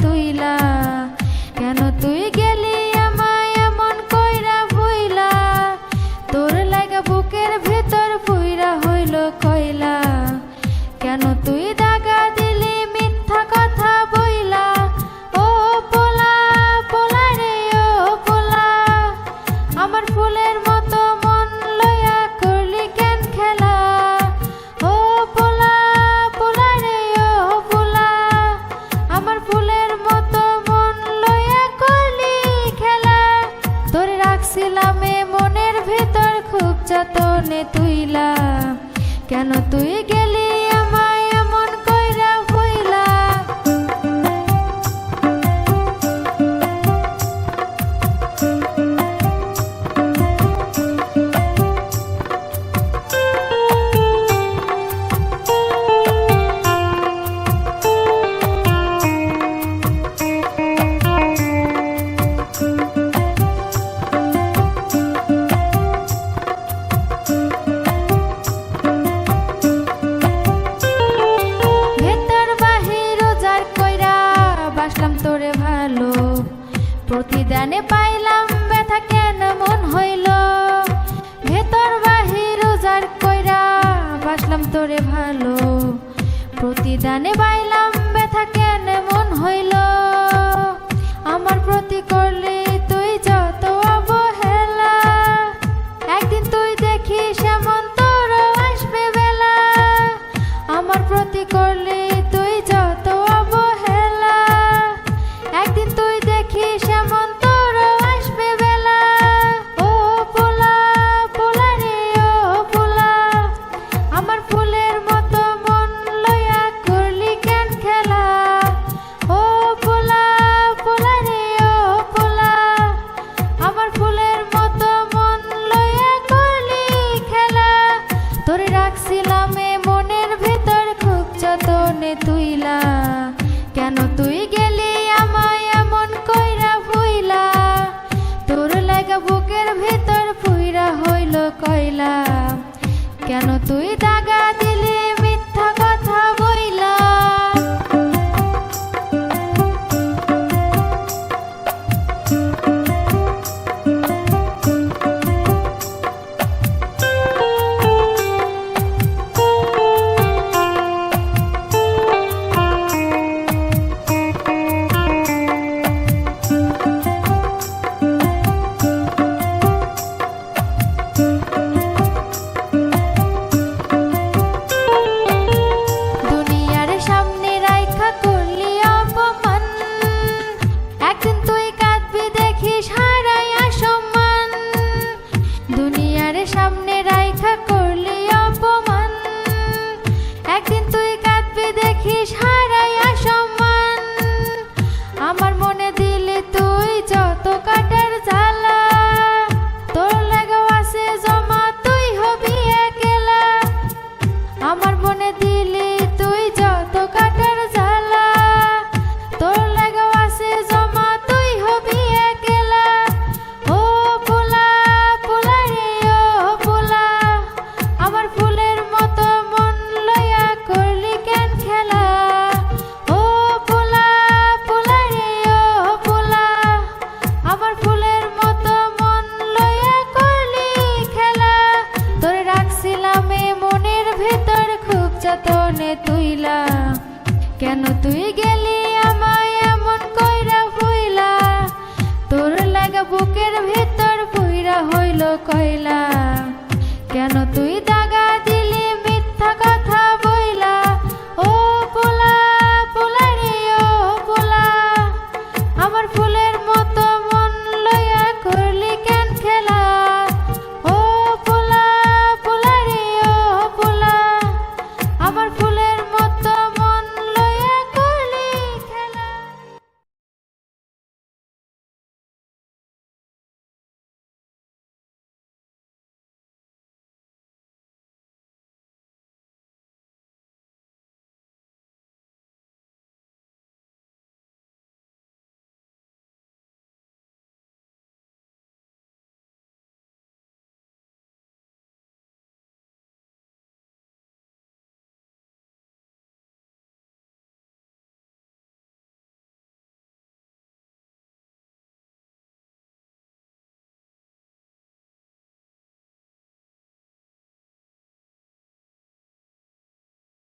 তুইলা? কেন তুই গেলি আমায় এমন কইরা ভুইলা তোর লাগা বুকের ভেতর ভুইরা কেন তুই গে জানে পাইলাম ব্যথা কেন, মন হইল ভেতর বাহির উজার কইরা বাসলাম তোরে ভালো। প্রতিদানে বাই কেন তুই গেলি আমায় এমন কইরা ভুইলা? তোর লাগা বুকের ভেতর ফুইরা হইল কইলা। কেন তুই দাগা তুইলা? কেন তুই গেলি আমায় এমন কইরা ফুইলা তোর লাগা বুকের ভেতর পুইরা হইল কয়